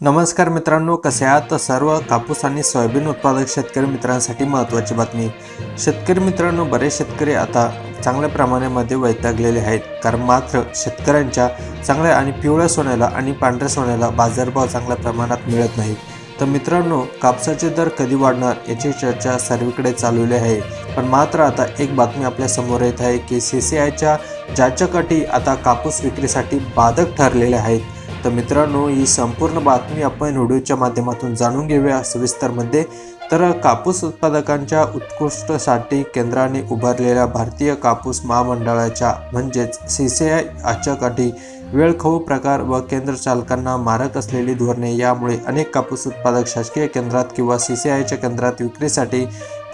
नमस्कार मित्रांनो कसे आहात? तर सर्व कापूस आणि सोयाबीन उत्पादक शेतकरी मित्रांसाठी महत्त्वाची बातमी. शेतकरी मित्रांनो बरेच शेतकरी आता चांगल्या प्रमाणामध्ये वैतागलेले आहेत. कारण मात्र शेतकऱ्यांच्या चांगल्या आणि पिवळ्या सोन्याला आणि पांढऱ्या सोन्याला बाजारभाव चांगल्या प्रमाणात मिळत नाही. तर मित्रांनो कापसाचे दर कधी वाढणार याची चर्चा सर्वीकडे चालवली आहे. पण मात्र आता एक बातमी आपल्यासमोर येत आहे की सी सी आयच्या जाचक अटी आता कापूस विक्रीसाठी बाधक ठरलेल्या आहेत. तर मित्रांनो ही संपूर्ण बातमी आपण व्हिडिओच्या माध्यमातून जाणून घेऊया. सविस्तरमध्ये तर कापूस उत्पादकांच्या उत्कृष्टसाठी केंद्राने उभारलेल्या भारतीय कापूस महामंडळाच्या म्हणजेच सी सी आय आजच्या वेळखाऊ प्रकार व केंद्र चालकांना मारक असलेली धोरणे यामुळे अनेक कापूस उत्पादक शासकीय केंद्रात किंवा सी सी आयच्या केंद्रात विक्रीसाठी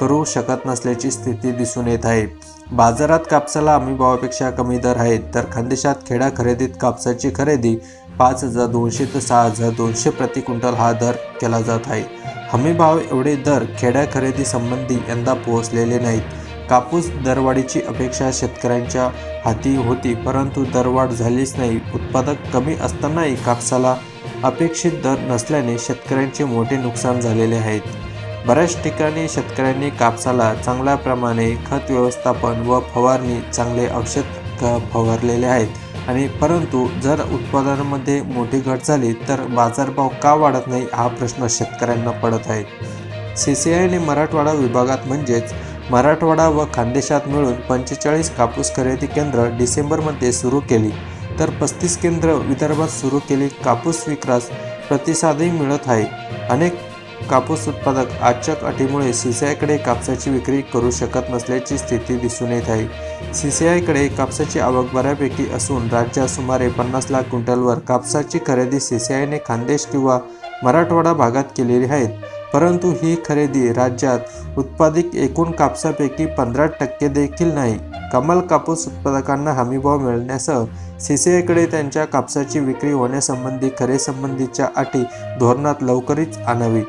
करू शकत नसल्याची स्थिती दिसून येत आहे. बाजारात कापसाला हमी भावापेक्षा कमी दर आहेत तर खानदेशात खेडा खरेदीत कापसाची खरेदी पाच हजार दोनशे ते सहा हजार दोनशे प्रति क्विंटल हा दर केला जात आहे. हमी भाव एवढे दर खेड्या खरेदी संबंधी यंदा पोहोचलेले नाहीत. कापूस दरवाढीची अपेक्षा शेतकऱ्यांच्या हाती होती परंतु दरवाढ झालीच नाही. उत्पादक कमी असतानाही कापसाला अपेक्षित दर नसल्याने शेतकऱ्यांचे मोठे नुकसान झालेले आहेत. बऱ्याच ठिकाणी शेतकऱ्यांनी कापसाला चांगल्या प्रमाणे खत व्यवस्थापन व फवारणी चांगले औषध क- फवारलेले आहेत. आणि परंतु जर उत्पादनामध्ये मोठी घट झाली तर बाजारभाव का वाढत नाही हा प्रश्न शेतकऱ्यांना पडत आहे. सी सी आयने मराठवाडा विभागात म्हणजेच मराठवाडा व खानदेशात मिळून पंचेचाळीस कापूस खरेदी केंद्र डिसेंबरमध्ये सुरू केली तर पस्तीस केंद्र विदर्भात सुरू केली कापूस विक्रास प्रतिसादही मिळत आहे. अनेक कापूस उत्पादक आजच्या अटीमुळे सी सी आयकडे कापसाची विक्री करू शकत नसल्याची स्थिती दिसून येत आहे. सी सी आयकडे कापसाची आवक बऱ्यापैकी असून राज्यात सुमारे पन्नास लाख क्विंटलवर कापसाची खरेदी सी सी आयने खानदेश किंवा मराठवाडा भागात केलेली आहेत. परंतु ही खरेदी राज्यात उत्पादित एकूण कापसापैकी पंधरा टक्के देखील नाही. कमाल कापूस उत्पादकांना हमीभाव मिळण्यासह सी सी आयकडे त्यांच्या कापसाची विक्री होण्यासंबंधी खरेसंबंधीच्या अटी धोरणात लवकरच आणावी.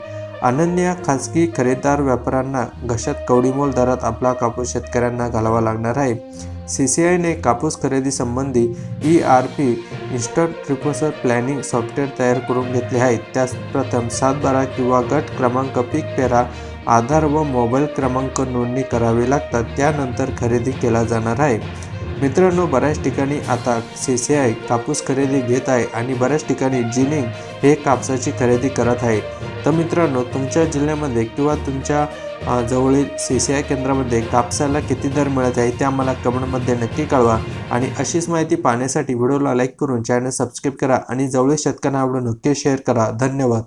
अनन्य खाजगी खरेदीदार व्यापाऱ्यांना घशात कवडीमोल दरात आपला कापूस शेतकऱ्यांना घालावा लागणार आहे. सी सी आयने कापूस खरेदी संबंधी ई आर पी इन्स्टंट ट्रिपोसर प्लॅनिंग सॉफ्टवेअर तयार करून घेतले आहेत त्यास प्रथम सात बारा किंवा गट क्रमांक पीक पेरा आधार व मोबाईल क्रमांक नोंदणी करावी लागतात. त्यानंतर खरेदी केला जाणार आहे. मित्रांनो बऱ्याच ठिकाणी आता सी सी आय कापूस खरेदी घेत आहे आणि बऱ्याच ठिकाणी जिनिंग हे कापसाची खरेदी करत आहे. तर मित्रांनो तुमच्या जिल्ह्यामध्ये किंवा तुमच्या जवळील सी सी आय केंद्रामध्ये कापसाला किती दर मिळत आहे ते आम्हाला कमेंटमध्ये नक्की कळवा. आणि अशीच माहिती पाहण्यासाठी व्हिडिओला लाईक करून चॅनल सबस्क्राईब करा आणि जवळील शेतकऱ्यांना आवडून नक्की शेअर करा. धन्यवाद.